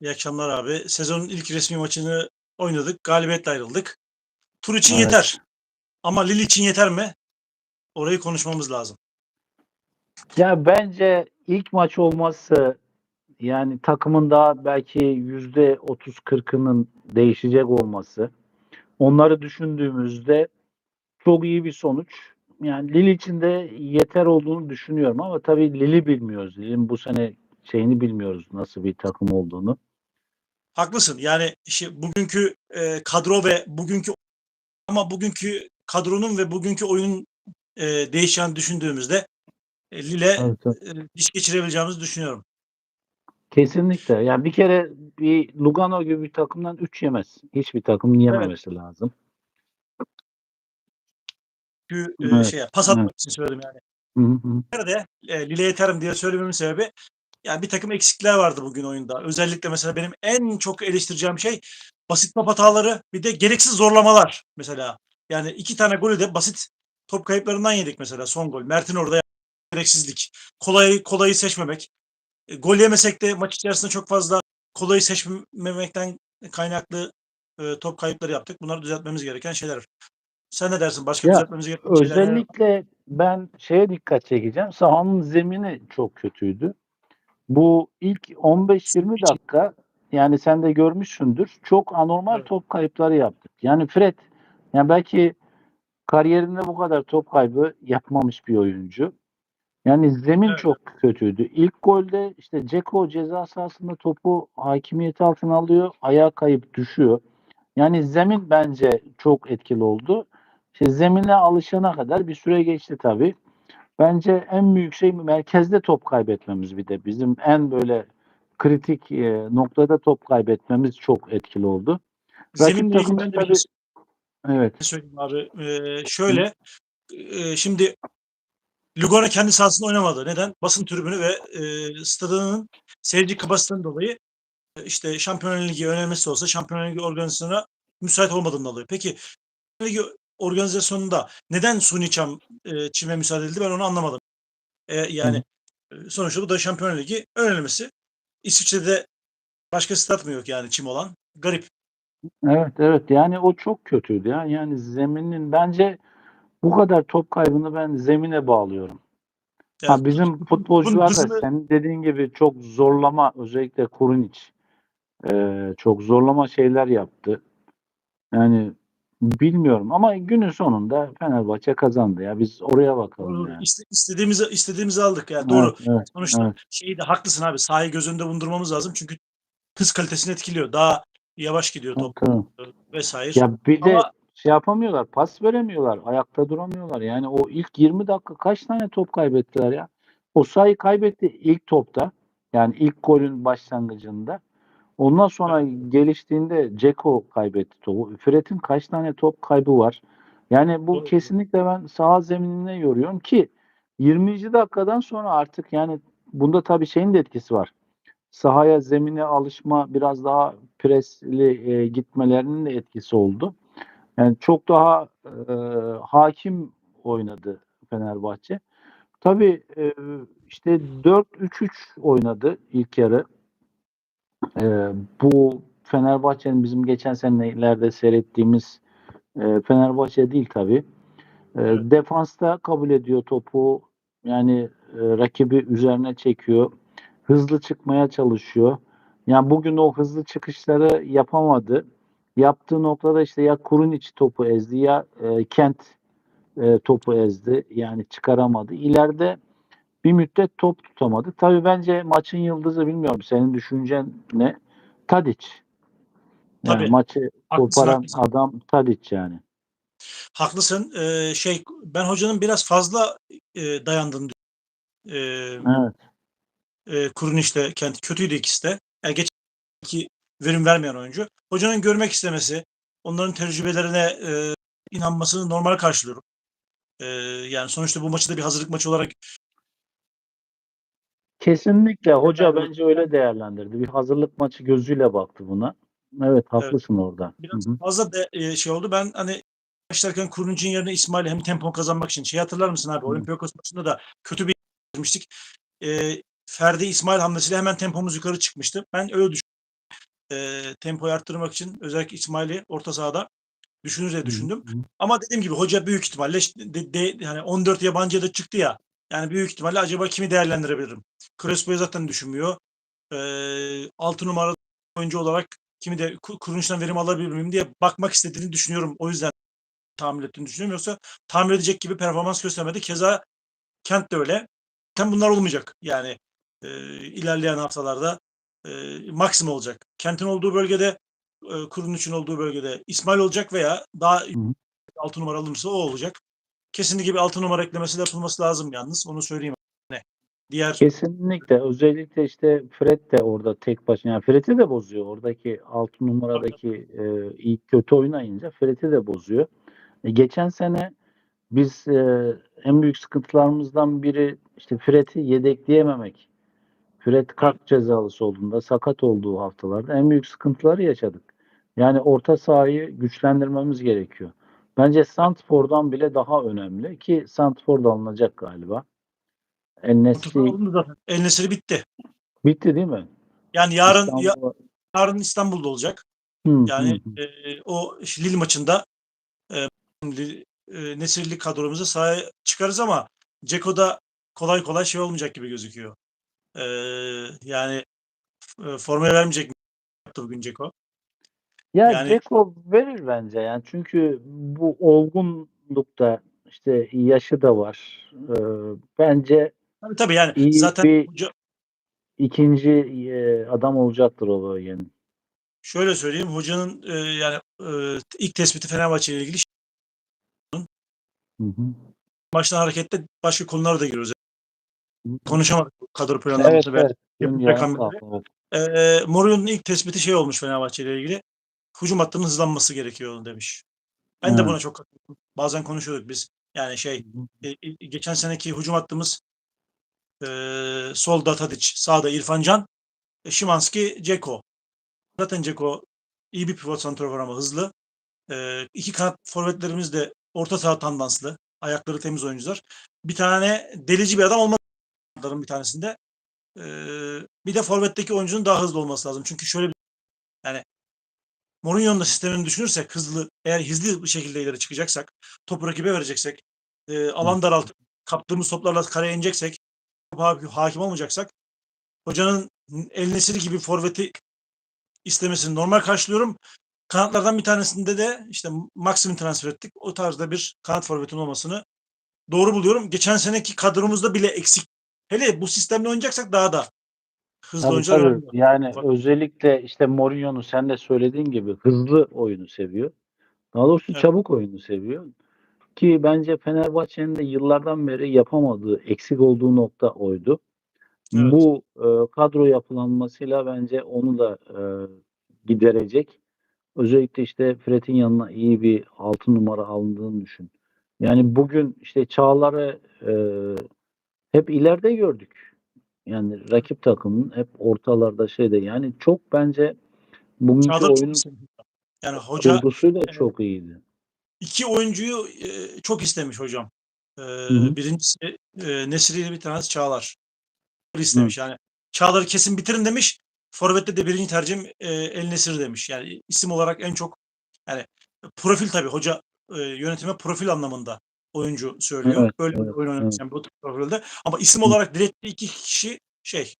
İyi akşamlar abi. Sezonun ilk resmi maçını oynadık. Galibiyetle ayrıldık. Tur için Evet. yeter. Ama Lille için yeter mi? Orayı konuşmamız lazım. Ya bence ilk maç olması yani takımın daha belki yüzde 30-40'ının değişecek olması onları düşündüğümüzde çok iyi bir sonuç. Yani Lille için de yeter olduğunu düşünüyorum ama tabii Lille'i bilmiyoruz. Lille'in bu sene şeyini bilmiyoruz nasıl bir takım olduğunu. Haklısın. Yani işte bugünkü e, kadro ve bugünkü ama bugünkü kadronun ve bugünkü oyunun e, değişeceğini düşündüğümüzde e, Lille Evet, evet. e, diş geçirebileceğimizi düşünüyorum. Kesinlikle. Yani bir kere bir Lugano gibi bir takımdan 3 yemez. Hiçbir takım yememesi lazım. Çünkü e, Evet, şeye, pas atmak evet. için söyledim yani. Hı hı. Nerede e, Lille yeterim diye söylememin sebebi yani bir takım eksikler vardı bugün oyunda. Özellikle mesela benim en çok eleştireceğim şey basit top hataları bir de gereksiz zorlamalar mesela. Yani iki tane golü de basit top kayıplarından yedik mesela son gol. Mert'in orada gereksizlik. Kolayı kolayı seçmemek. E, gol yemesek de maç içerisinde çok fazla kolayı seçmemekten kaynaklı e, top kayıpları yaptık. Bunları düzeltmemiz gereken şeyler. Sen ne dersin? Başka Ya, düzeltmemiz gereken şeyler neler var? Özellikle ben şeye dikkat çekeceğim. Sahanın zemini çok kötüydü. Bu ilk 15-20 dakika yani sen de görmüşsündür. Çok anormal Evet. top kayıpları yaptık. Yani Fred yani belki kariyerinde bu kadar top kaybı yapmamış bir oyuncu. Yani zemin Evet. çok kötüydü. İlk golde işte Ceko ceza sahasında topu hakimiyeti altına alıyor. Ayağa kayıp düşüyor. Yani zemin bence çok etkili oldu. İşte zemine alışana kadar bir süre geçti tabii. Bence en büyük şey merkezde top kaybetmemiz bir de. Bizim en böyle kritik e, noktada top kaybetmemiz çok etkili oldu. Rakip Zeminle ilgili takım ben de tabii evet. söyleyeyim abi. Ee, şöyle e, şimdi Lugano kendi sahasında oynamadı. Neden? Basın tribünü ve e, stadının seyirci kapasitesinden dolayı e, işte Şampiyonlar Ligi önermesi olsa Şampiyonlar Ligi organizasyonuna müsait olmadığından dolayı. Peki Ligi organizasyonunda neden suni çam e, çime müsaade edildi ben onu anlamadım. E, yani e, sonuçta bu da Şampiyonlar Ligi önermesi. İsviçre'de başka stat mı yok yani çim olan? Garip. Evet evet yani o çok kötüydü ya. Yani zeminin bence bu kadar top kaybını ben zemine bağlıyorum. Yani Ha, bizim futbolcular da hızını- senin dediğin gibi çok zorlama özellikle Kurunic eee, çok zorlama şeyler yaptı. Yani bilmiyorum ama günün sonunda Fenerbahçe kazandı ya. Biz oraya bakalım Doğru. yani. İste- istediğimizi istediğimizi aldık yani doğru. Evet, evet, Sonuçta evet. şeyi de haklısın abi. Sahayı göz önünde bulundurmamız lazım. Çünkü hız kalitesini etkiliyor. Daha yavaş gidiyor top Tamam. vesaire. Ya bir de Ama- şey yapamıyorlar, pas veremiyorlar, ayakta duramıyorlar. Yani o ilk 20 dakika kaç tane top kaybettiler ya? O sayı kaybetti ilk topta. Yani ilk golün başlangıcında. Ondan sonra geliştiğinde Ceko kaybetti topu. Fred'in kaç tane top kaybı var? Yani bu Doğru. kesinlikle ben saha zeminine yoruyorum ki 20. dakikadan sonra artık yani bunda tabii şeyin de etkisi var. Sahaya zemine alışma biraz daha presli e, gitmelerinin de etkisi oldu. Yani çok daha e, hakim oynadı Fenerbahçe. Tabii e, işte 4-3-3 oynadı ilk yarı. E, bu Fenerbahçe'nin bizim geçen senelerde seyrettiğimiz e, Fenerbahçe değil tabii. E, Evet. Defansta kabul ediyor topu. Yani e, rakibi üzerine çekiyor. Hızlı çıkmaya çalışıyor. Yani bugün o hızlı çıkışları yapamadı. Yaptığı noktada işte ya Kurunic topu ezdi ya e, Kent e, topu ezdi. Yani çıkaramadı. İleride bir müddet top tutamadı. Tabii bence maçın yıldızı bilmiyorum. Senin düşüncen ne? Tadic. Yani Tabii. maçı Haklısın, koparan haklısın. adam Tadic yani. Haklısın. Ee, şey ben hocanın biraz fazla e, dayandığını düşünüyorum. Evet. Ee, e, Kuruniş'te kendi kötüydü ikisi de. Yani geçen verim vermeyen oyuncu. Hocanın görmek istemesi, onların tecrübelerine e, inanmasını normal karşılıyorum. E, yani sonuçta bu maçı da bir hazırlık maçı olarak Kesinlikle hoca bence öyle değerlendirdi. Bir hazırlık maçı gözüyle baktı buna. Evet haklısın orada. biraz Hı hı. fazla de, e, şey oldu. Ben hani başlarken Kurunç'un yerine İsmail hem tempo kazanmak için şey hatırlar mısın abi? Olympiakos maçında da kötü bir girmiştik. E, Ferdi İsmail hamlesiyle hemen tempomuz yukarı çıkmıştı. Ben öyle düşünüyorum. e, tempoyu arttırmak için özellikle İsmail'i orta sahada düşünür diye düşündüm. Ama dediğim gibi hoca büyük ihtimalle işte de, de, yani 14 yabancı da çıktı ya. Yani büyük ihtimalle acaba kimi değerlendirebilirim? Crespo'yu zaten düşünmüyor. Ee, 6 numara oyuncu olarak kimi de Ku- kuruluştan verim alabilir miyim diye bakmak istediğini düşünüyorum. O yüzden tahmin ettiğini düşünüyorum. Yoksa tahmin edecek gibi performans göstermedi. Keza Kent de öyle. Kent bunlar olmayacak. Yani e, ilerleyen haftalarda e, maksimum olacak. Kent'in olduğu bölgede e, kurun için olduğu bölgede İsmail olacak veya daha hı. 6 numara alınırsa o olacak. Kesinlikle bir 6 numara eklemesi de yapılması lazım yalnız. Onu söyleyeyim. Ne? Diğer Kesinlikle. Özellikle işte Fred de orada tek başına. Yani Fred'i de bozuyor. Oradaki 6 numaradaki e, ilk kötü oynayınca Fred'i de bozuyor. E, geçen sene biz e, en büyük sıkıntılarımızdan biri işte Fred'i yedekleyememek. Fred kart cezalısı olduğunda, sakat olduğu haftalarda en büyük sıkıntıları yaşadık. Yani orta sahayı güçlendirmemiz gerekiyor. Bence Santfor'dan bile daha önemli ki Santfor da alınacak galiba. El Nesiri bitti. bitti değil mi? Yani yarın ya- İstanbul'a- yarın İstanbul'da olacak. Hı, Yani hı, e, o Lille maçında e, e, Nesirli kadromuzu sahaya çıkarız ama Ceko'da kolay kolay şey olmayacak gibi gözüküyor. E, yani e, formaya vermeyecek mi yaptı bugün Ceko? Ya yani- Dzeko verir bence yani çünkü bu olgunlukta işte yaşı da var. Ee, bence Tabii tabii yani İyi zaten bir- ikinci e, adam olacaktır o bölgenin. şöyle söyleyeyim hocanın e, yani e, ilk tespiti Fenerbahçe ile ilgili Hı hı. maçtan hareketle başka konulara da giriyoruz. Konuşamadık kadro Evet, planlaması ve evet. Yarım rakamları. kaldı, evet. E, Mourinho'nun ilk tespiti şey olmuş Fenerbahçe ile ilgili. Hücum hattının hızlanması gerekiyor demiş. Ben de Hı. buna çok katılıyorum. Bazen konuşuyorduk biz. Yani şey e, e, geçen seneki hücum hattımız e, solda Tadic, sağda İrfan Can, e, Şimanski, Ceko. Zaten Ceko iyi bir pivot santrafor ama hızlı. E, iki kanat forvetlerimiz de orta saha tandanslı. Ayakları temiz oyuncular. Bir tane delici bir adam olmalı onların bir tanesinde. E, bir de forvetteki oyuncunun daha hızlı olması lazım. Çünkü şöyle bir yani Mourinho'nun da sistemini düşünürsek hızlı eğer hızlı bir şekilde ileri çıkacaksak topu rakibe vereceksek e, alan daraltıp kaptığımız toplarla kareye ineceksek hakim olmayacaksak hocanın El Nesiri gibi forveti istemesini normal karşılıyorum. Kanatlardan bir tanesinde de işte Maxim'i transfer ettik. O tarzda bir kanat forvetin olmasını doğru buluyorum. Geçen seneki kadromuzda bile eksik. Hele bu sistemle oynayacaksak daha da hızlı Tabii, oyuncular tabii. önemli. Yani Bak- özellikle işte Mourinho'nun sen de söylediğin gibi hızlı oyunu seviyor. Daha doğrusu Evet. çabuk oyunu seviyor. Ki bence Fenerbahçe'nin de yıllardan beri yapamadığı, eksik olduğu nokta oydu. Evet. Bu e, kadro yapılanmasıyla bence onu da e, giderecek. Özellikle işte Fred'in yanına iyi bir altı numara alındığını düşün. Yani bugün işte Çağlar'ı e, hep ileride gördük. Yani rakip takımın hep ortalarda şeyde yani çok bence bugünkü Çağlar çok oyun istemiş. Yani hoca kurgusu da çok iyiydi. iki oyuncuyu e, çok istemiş hocam. E, hı. birincisi e, Nesri bir tanesi Çağlar. istemiş yani. Çağlar'ı kesin bitirin demiş. Forvet'te de birinci tercihim e, El Nesir demiş. Yani isim olarak en çok yani profil tabii hoca e, yönetime profil anlamında oyuncu söylüyor. Evet, Böyle bir evet, oyun oynamış evet. bu profilde. Ama isim olarak direkt iki kişi şey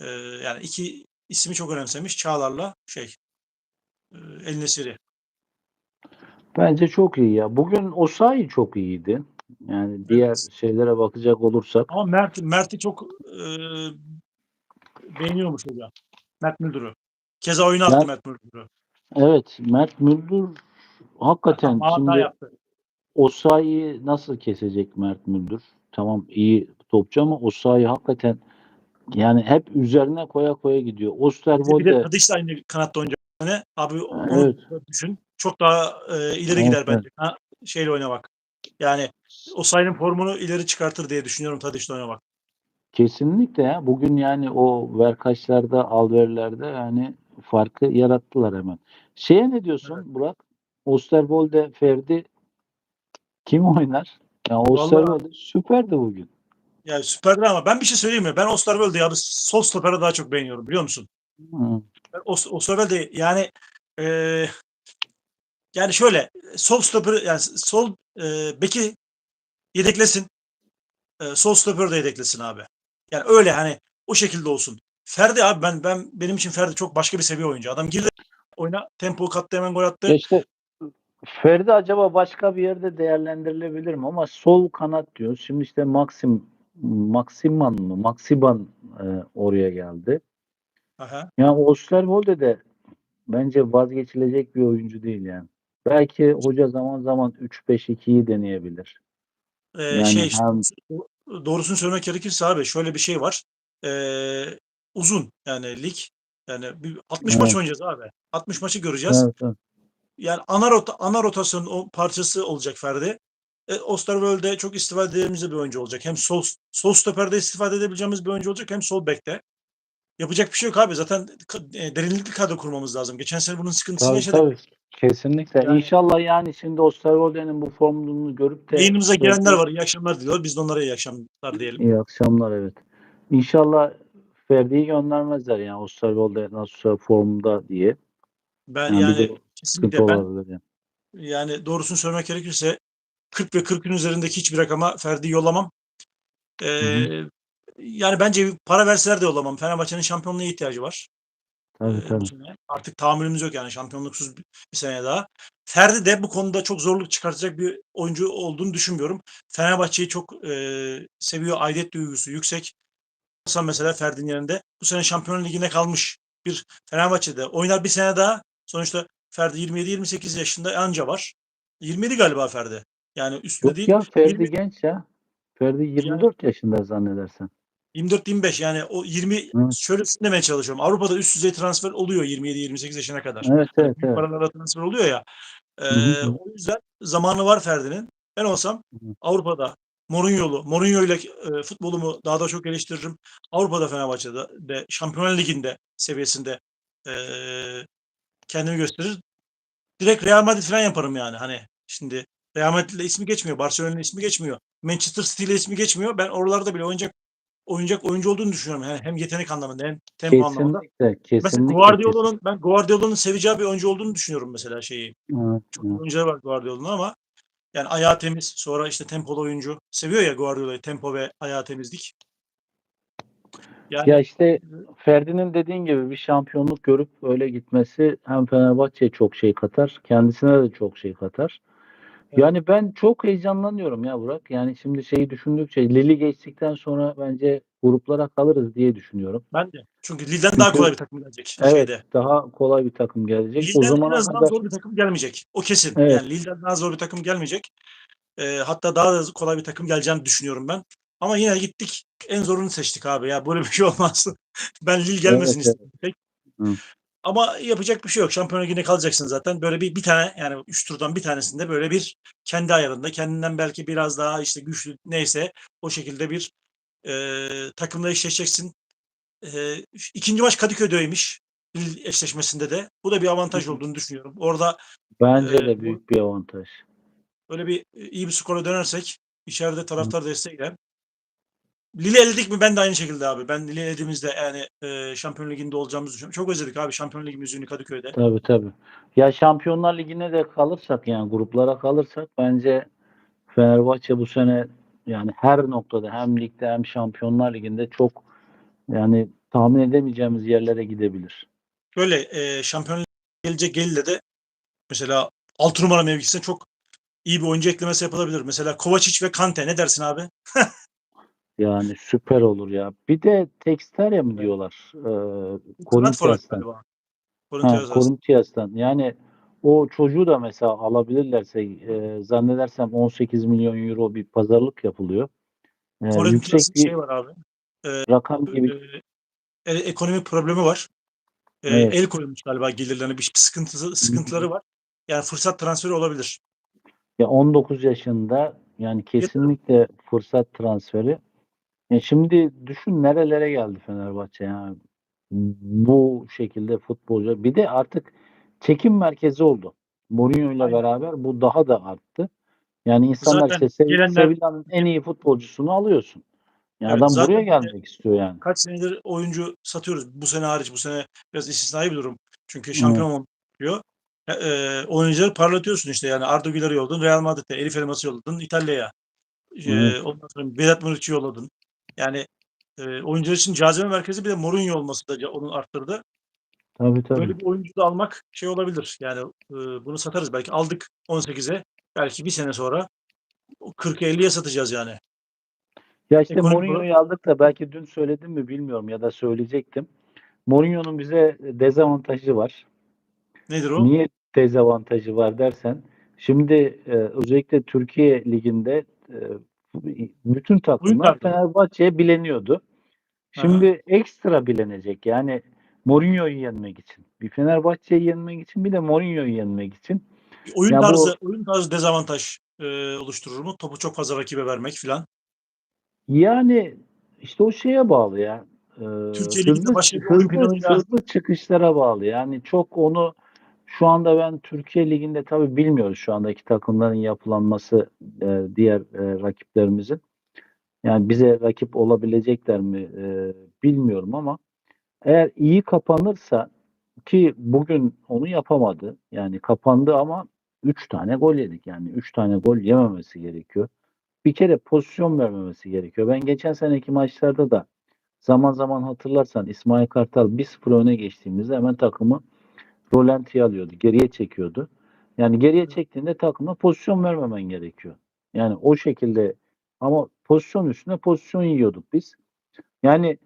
e, yani iki ismi çok önemsemiş. Çağlar'la şey e, El Nesir'i. Bence çok iyi ya. Bugün Osayi çok iyiydi. Yani diğer Evet. şeylere bakacak olursak Ama Mert Mert'i çok e, beğeniyormuş hoca. Mert Müldür'ü. Keza oyuna attı Mert- Mert Müldür'ü. evet Mert Müldür hakikaten hata şimdi yaptı. Osayi'yi nasıl kesecek Mert Müldür? Tamam iyi topçu ama Osayi hakikaten yani hep üzerine koya koya gidiyor. Bir de Osterwolde Tadiç'le aynı kanatta oynayacak. sene. Abi onu Evet. düşün. Çok daha e, ileri Evet, gider evet. bence. Ha, şeyle oynamak. Yani o sayının formunu ileri çıkartır diye düşünüyorum Tadiç'le oynamak. kesinlikle ya. Bugün yani o verkaçlarda, alverlerde yani farkı yarattılar hemen. Şeye ne diyorsun Burak? Osterwolde, Ferdi kim oynar? Ya Osterwolde süperdi bugün. Yani süperdi ama ben bir şey söyleyeyim mi? Ben Osterwolde'yi abi sol stopere daha çok beğeniyorum biliyor musun? Hı. O, o sefer de yani eee, yani şöyle sol stoper yani sol eee, beki yedeklesin. Eee, sol stoper de yedeklesin abi. Yani öyle hani o şekilde olsun. Ferdi abi ben ben benim için Ferdi çok başka bir seviye oyuncu. Adam girdi oyuna tempo kattı hemen gol attı. Ya işte Ferdi acaba başka bir yerde değerlendirilebilir mi? Ama sol kanat diyoruz. Şimdi işte Maxim Maximan mı? Maxiban e, oraya geldi. Aha. Yani Osterwolde de bence vazgeçilecek bir oyuncu değil yani. Belki hoca zaman zaman 3-5-2'yi deneyebilir. Eee, Yani şey işte, hem doğrusunu söylemek gerekirse abi şöyle bir şey var. Eee, uzun yani lig yani bir 60 maç Evet. oynayacağız abi. 60 maçı göreceğiz. evet, evet. Yani ana rota ana rotasyonun o parçası olacak Ferdi. E, Osterwolde çok istifade edeceğimiz bir oyuncu olacak. Hem sol sol stoperde istifade edebileceğimiz bir oyuncu olacak hem sol bekte. Yapacak bir şey yok abi. Zaten e, derinlikli kadro kurmamız lazım. Geçen sene bunun sıkıntısını Tabii yaşadık. tabii. Kesinlikle. Yani- İnşallah yani şimdi Osterwolde'nin bu formunu görüp de Yayınımıza gelenler var. İyi akşamlar diliyor. Biz de onlara iyi akşamlar diyelim. İyi akşamlar evet. İnşallah Ferdi'yi göndermezler yani Osterwolde nasıl formda diye. Ben Yani, yani de sıkıntı ben olabilir yani. yani doğrusunu söylemek gerekirse 40 ve 40'ın üzerindeki hiçbir rakama Ferdi'yi yollamam. Ee, yani bence para verseler de yollamam. Fenerbahçe'nin şampiyonluğa ihtiyacı var. Tabii Ee, tabii. Artık tahammülümüz yok yani şampiyonluksuz bir sene daha. Ferdi de bu konuda çok zorluk çıkartacak bir oyuncu olduğunu düşünmüyorum. Fenerbahçe'yi çok e, seviyor. Aidiyet duygusu yüksek. Mesela Ferdi'nin yerinde bu sene Şampiyonlar Ligi'ne kalmış bir Fenerbahçe'de oynar bir sene daha. Sonuçta Ferdi 27-28 yaşında anca var. 27 galiba Ferdi. Yani üstünde Yok değil. ya Ferdi 20 genç ya. Ferdi 24 yaşında zannedersen. 24-25 yani o 20 Evet. şöyle demeye çalışıyorum. Avrupa'da üst düzey transfer oluyor 27-28 yaşına kadar. Evet evet büyük evet. paralarla transfer oluyor ya. Ee, Hı hı hı. o yüzden zamanı var Ferdi'nin. Ben olsam Hı hı. Avrupa'da Mourinho'lu, Mourinho ile e, futbolumu daha da çok geliştiririm. Avrupa'da Fenerbahçe'de de Şampiyonlar Ligi'nde seviyesinde e, kendimi gösterir. Direkt Real Madrid falan yaparım yani. Hani şimdi Real Madrid'le ismi geçmiyor. Barcelona'nın ismi geçmiyor. Manchester City ile ismi geçmiyor. Ben oralarda bile oynayacak oynayacak oyuncu olduğunu düşünüyorum. Yani hem yetenek anlamında hem tempo anlamında. Kesinlikle Mesela kesinlikle. Guardiola'nın ben Guardiola'nın seveceği bir oyuncu olduğunu düşünüyorum mesela şeyi. Evet, Çok evet. oyuncular var Guardiola'nın ama yani ayağı temiz. Sonra işte tempolu oyuncu. Seviyor ya Guardiola'yı tempo ve ayağı temizlik. Yani Ya işte Ferdi'nin dediğin gibi bir şampiyonluk görüp öyle gitmesi hem Fenerbahçe'ye çok şey katar, kendisine de çok şey katar. Evet. Yani ben çok heyecanlanıyorum ya Burak. Yani şimdi şeyi düşündükçe Lili geçtikten sonra bence gruplara kalırız diye düşünüyorum. ben de. Çünkü Lille'den daha Çünkü- kolay bir takım gelecek Evet, şeyde. daha kolay bir takım gelecek. O Lille'den en zamana azından kadar zor bir takım gelmeyecek. O kesin. Evet. Yani Lille'den daha zor bir takım gelmeyecek. Ee, hatta daha da kolay bir takım geleceğini düşünüyorum ben. Ama yine gittik en zorunu seçtik abi ya. Böyle bir şey olmaz. ben Lille gelmesin Evet, istedim. Hı. Ama yapacak bir şey yok. Şampiyonlar Ligi'ne kalacaksın zaten. Böyle bir bir tane yani üç turdan bir tanesinde böyle bir kendi ayarında kendinden belki biraz daha işte güçlü neyse o şekilde bir e, takımla eşleşeceksin. E, ikinci maç Kadıköy'deymiş. Eşleşmesinde de. Bu da bir avantaj Hı olduğunu düşünüyorum. Orada bence Ee, de büyük bir avantaj. Böyle bir e, iyi bir skora dönersek içeride taraftar desteğiyle Lille eledik mi ben de aynı şekilde abi. Ben Lille elediğimizde yani e, Şampiyon Ligi'nde olacağımızı düşünüyorum. Çok özledik abi Şampiyon Ligi müziğini Kadıköy'de. Tabii tabii. Ya Şampiyonlar Ligi'ne de kalırsak yani gruplara kalırsak bence Fenerbahçe bu sene yani her noktada hem ligde hem Şampiyonlar Ligi'nde çok yani tahmin edemeyeceğimiz yerlere gidebilir. Şöyle e, Şampiyon gelecek Lille'de de mesela 6 numara mevkisine çok iyi bir oyuncu eklemesi yapılabilir. Mesela Kovacic ve Kante ne dersin abi? Yani süper olur ya. Bir de Texteria mı diyorlar? Ee, Corinthians'tan. Ha. Corinthians'tan. Yani o çocuğu da mesela alabilirlerse e, zannedersem 18 milyon euro bir pazarlık yapılıyor. E, yüksek bir şey var abi. rakam gibi. e, e- ekonomik problemi var. E, Evet. El koymuş galiba gelirlerine bir sıkıntısı sıkıntıları var. Yani fırsat transferi olabilir. Ya 19 yaşında yani kesinlikle fırsat transferi. Ya şimdi düşün nerelere geldi Fenerbahçe yani. Bu şekilde futbolcu. Bir de artık çekim merkezi oldu. Mourinho ile Aynen. beraber bu daha da arttı. Yani insanlar Zaten işte gelenler- Sevilla'nın en iyi futbolcusunu alıyorsun. Ya Evet, adam zaten buraya gelmek istiyor yani. kaç senedir oyuncu satıyoruz. Bu sene hariç bu sene biraz istisnai bir durum. Çünkü şampiyon olmak. E, e, oyuncuları parlatıyorsun işte yani Arda Güler'i yolladın Real Madrid'e, Elif Elmas'ı yolladın İtalya'ya. E, Evet. ondan sonra Vedat Muriç'i yolladın. Yani e, oyuncular için cazibe merkezi bir de Mourinho olması da onu arttırdı. Tabii tabii. Böyle bir oyuncu da almak şey olabilir. Yani e, bunu satarız belki. Aldık 18'e. Belki bir sene sonra 40-50'ye satacağız yani. Ya işte Ekonomik Mourinho'yu aldık da belki dün söyledim mi bilmiyorum ya da söyleyecektim. Mourinho'nun bize dezavantajı var. Nedir o? Niye dezavantajı var dersen, şimdi e, özellikle Türkiye Ligi'nde e, bütün takımlar tarzı. Fenerbahçe'ye bileniyordu. Şimdi ekstra bilenecek. Yani Mourinho'yu yenmek için. Bir Fenerbahçe'yi yenmek için bir de Mourinho'yu yenmek için. Oyun Ya bu- tarzı oyun tarzı dezavantaj e, oluşturur mu? Topu çok fazla rakibe vermek filan. Yani işte o şeye bağlı ya. Ee, Türkiye Ligi'nde başka hızlı, hızlı çıkışlara bağlı. Yani çok onu şu anda ben Türkiye Ligi'nde tabii bilmiyoruz şu andaki takımların yapılanması e, diğer e, rakiplerimizin. Yani bize rakip olabilecekler mi e, bilmiyorum ama eğer iyi kapanırsa ki bugün onu yapamadı. Yani kapandı ama 3 tane gol yedik. Yani 3 tane gol yememesi gerekiyor. Bir kere pozisyon vermemesi gerekiyor. Ben geçen seneki maçlarda da zaman zaman hatırlarsan İsmail Kartal 1-0 öne geçtiğimizde hemen takımı rolantiye alıyordu. Geriye çekiyordu. Yani geriye çektiğinde takıma pozisyon vermemen gerekiyor. Yani o şekilde ama pozisyon üstüne pozisyon yiyorduk biz. Yani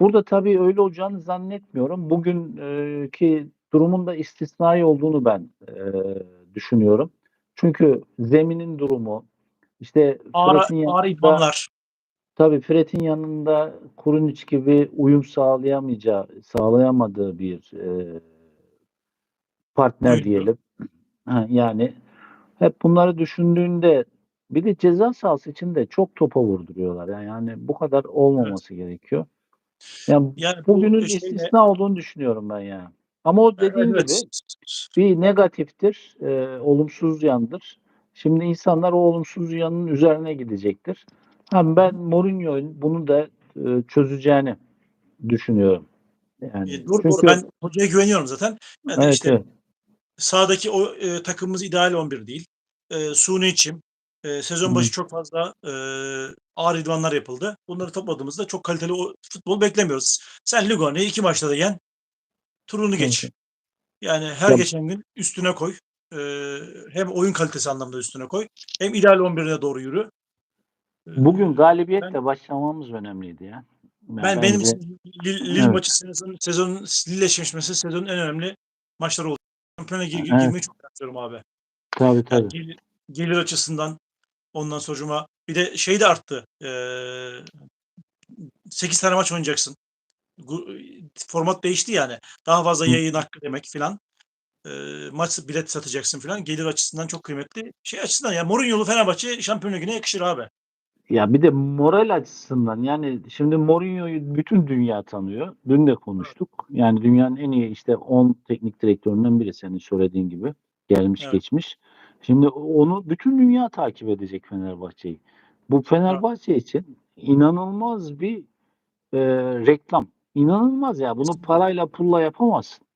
burada tabii öyle olacağını zannetmiyorum. Bugünkü durumun da istisnai olduğunu ben e, düşünüyorum. Çünkü zeminin durumu işte Ağır, Fred'in ağır yanında- idmanlar. Tabii Fred'in yanında Kurunic gibi uyum sağlayamayacağı, sağlayamadığı bir e, partner diyelim. Ha, yani hep bunları düşündüğünde bir de ceza sahası için de çok topa vurduruyorlar. Yani, yani bu kadar olmaması gerekiyor. Yani Yani bu bugünün şeyle- istisna olduğunu düşünüyorum ben yani. Ama o dediğin Evet, gibi bir negatiftir, e, olumsuz yandır. Şimdi insanlar o olumsuz yanın üzerine gidecektir. Ha, ben Mourinho'nun bunu da e, çözeceğini düşünüyorum. Yani E, doğru çünkü- doğru. Ben hocaya güveniyorum zaten. Ben evet, işte evet. Sahadaki o e, takımımız ideal 11 değil. E, Suni için e, sezon Hı. başı çok fazla e, ağır idmanlar yapıldı. Bunları topladığımızda çok kaliteli o futbol beklemiyoruz. Sen Lugano'yu iki maçta da yen, turunu geç. Evet. Yani her Ya- geçen gün üstüne koy. E, hem oyun kalitesi anlamında üstüne koy. Hem ideal 11'e doğru yürü. E, Bugün galibiyetle ben- başlamamız önemliydi ya. Yani ben benim bence- için Lille, Lille Evet. maçı sezon, sezonun Lille eşleşmesi sezonun en önemli maçları oldu. Şampiyona gir, Evet. girmeyi çok istiyorum abi. tabii Yani tabii. gelir, gelir açısından ondan sonucuma bir de şey de arttı. Ee, 8 tane maç oynayacaksın. Format değişti yani. Daha fazla yayın hakkı demek filan. Ee, maç bilet satacaksın filan. Gelir açısından çok kıymetli. Şey açısından ya Mourinho'lu Fenerbahçe şampiyon ligine yakışır abi. Ya bir de moral açısından yani şimdi Mourinho'yu bütün dünya tanıyor. Dün de konuştuk. Yani dünyanın en iyi işte 10 teknik direktöründen biri senin söylediğin gibi. Gelmiş Evet. geçmiş. Şimdi onu bütün dünya takip edecek Fenerbahçe'yi. Bu Fenerbahçe için inanılmaz bir e, reklam. İnanılmaz ya. Bunu parayla pulla yapamazsın.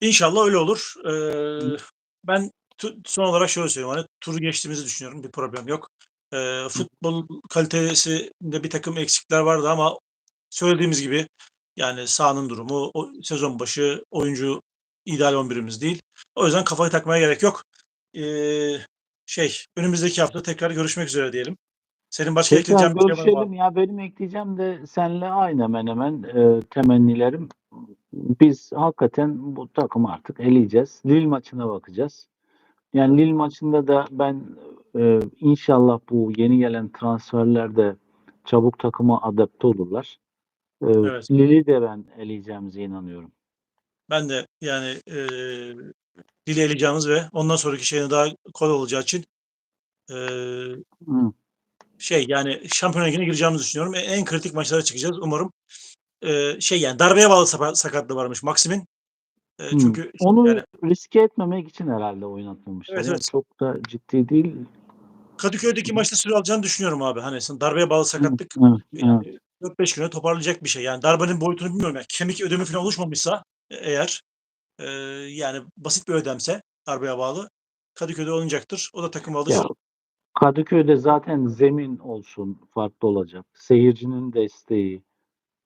İnşallah öyle olur. Ee, ben son olarak şöyle söyleyeyim. Hani turu geçtiğimizi düşünüyorum. Bir problem yok. Ee, futbol kalitesinde bir takım eksikler vardı ama söylediğimiz gibi yani sahanın durumu, o sezon başı oyuncu ideal 11'imiz değil. O yüzden kafayı takmaya gerek yok. Ee, şey, önümüzdeki hafta tekrar görüşmek üzere diyelim. Senin başka Tekrar ekleyeceğin bir şey var mı? Ya benim ekleyeceğim de senle aynı hemen hemen e, temennilerim. Biz hakikaten bu takımı artık eleyeceğiz. Lille maçına bakacağız. Yani Lille maçında da ben e, inşallah bu yeni gelen transferler de çabuk takıma adapte olurlar. E, Evet. Lille'i de ben eleyeceğimize inanıyorum. Ben de yani e, dile eleyeceğimiz ve ondan sonraki şeyin daha kolay olacağı için e, Hı. şey yani şampiyon ligine gireceğimizi düşünüyorum. En, en kritik maçlara çıkacağız umarım. E, şey yani darbeye bağlı sakatlığı varmış Maksim'in. E, Hı. çünkü Onu yani riske etmemek için herhalde oynatmamışlar. Evet, Yani evet. çok da ciddi değil. Kadıköy'deki maçta süre alacağını düşünüyorum abi. Hani sen darbeye bağlı sakatlık Evet, evet. yani 4-5 güne toparlayacak bir şey. Yani darbenin boyutunu bilmiyorum. Yani kemik ödemi falan oluşmamışsa e, eğer e, yani basit bir ödemse darbeye bağlı Kadıköy'de oynayacaktır. O da takım alır. Ya, Kadıköy'de zaten zemin olsun farklı olacak. Seyircinin desteği.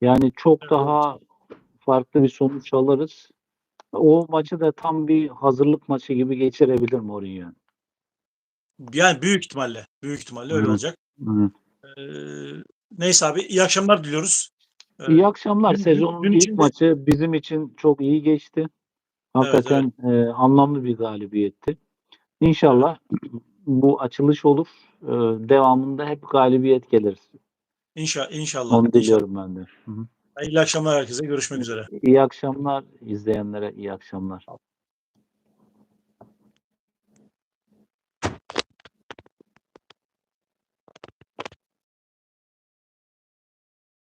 Yani çok Evet. daha farklı bir sonuç alırız. O maçı da tam bir hazırlık maçı gibi geçirebilir Mourinho. Yani büyük ihtimalle. Büyük ihtimalle öyle Evet. olacak. Evet. Ee, neyse abi iyi akşamlar diliyoruz. Ee, İyi akşamlar. dün- Sezonun dün ilk içinde- maçı bizim için çok iyi geçti. Hakikaten e, anlamlı bir galibiyetti. İnşallah bu açılış olur. E, devamında hep galibiyet gelir. İnşallah, inşallah. Onu diliyorum ben de. Hı hı. İyi akşamlar herkese. Görüşmek üzere. İyi akşamlar izleyenlere iyi akşamlar.